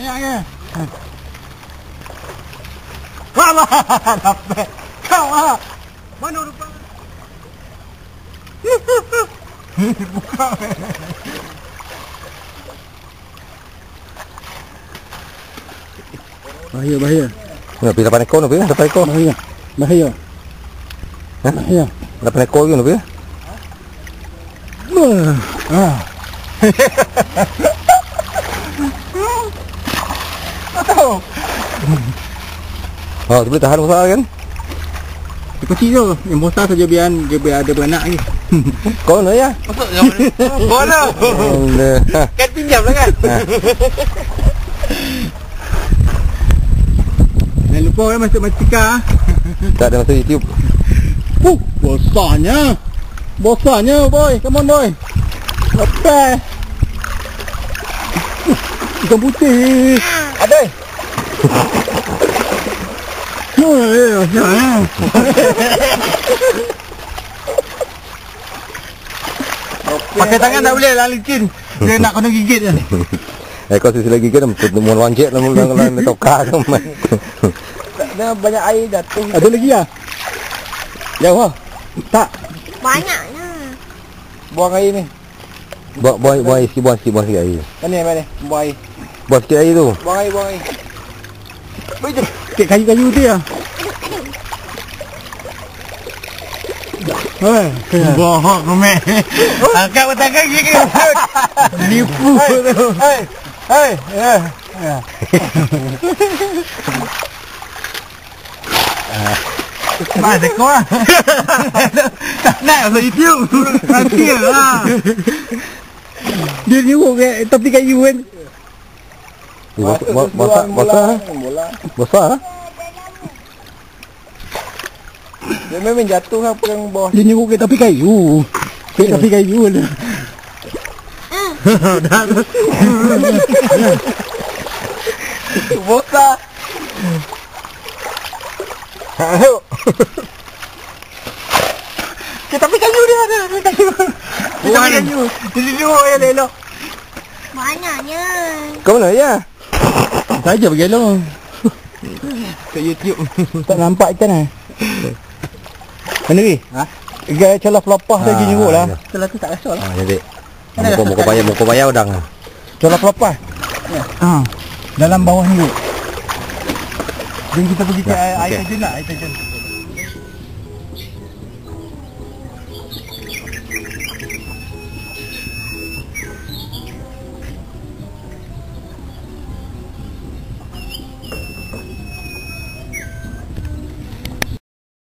Ya, ya. Wala, dapat. Kau ah. Mana rupa? Buka. Bahaya, bahaya. Nak pergi dapat ekor nak pergi dapat ekor. Bahaya. Bahaya. Ha? Bahaya. Dapat ekor ke nak pergi? Ah. Tahu. Oh, tu boleh tahan besar kan? Dia kecil tu. Yang besar saja biar dia biar ada beranak lagi. Kau nak ya? Mana? Mana? Allah. Ha. Kan pinjam lah kan? Jangan lupa kan masuk matika. Tak ada masuk YouTube. Uh, besarnya. Besarnya boy. Come on boy. Lepas. Ikan putih. Ada. Pakai tangan tak boleh lah licin. Dia nak kena gigit je. Ekor sisi lagi kan untuk mau loncat lah mula kalau nak tokar kan. Ada banyak air jatuh. Ada lagi ah? Jauh ah? Tak. Banyaknya. Buang air ni. Buat buat buat isi buat sikit buat sikit air. Mana mana? Buang air. Buat sikit air tu. Buang air, buang air. Baik. Kek kayu-kayu tu ya. Hei, bohong kau meh. Angkat tangan gigi. Nipu tu. Hei, hei, hei. Mana kau ah? Tak nak masuk YouTube. Nanti lah. Dia nyuruh ke tepi kayu kan. Besar besar besar. Besar. Dia memang jatuh lah perang bawah. Dia nyuruh ke tepi kayu. Ke tepi kayu lah. Dah. Bosa. Ke tepi kayu dia ada. Kayu. Tepi kayu. Jadi dua yang elok. Banyaknya. Kau mana ya? Saja pergi elok. Kat YouTube. Tak nampak ikan lah. Mana ni? Ha? Gaya celah pelapah lagi nyuruh lah. Celah tu tak rasa lah. Ha jadi. Muka muka payah muka payah udang. Celah pelapah. Ha. Dalam bawah ni. Jom kita pergi ke Ya, air terjun lah, air terjun.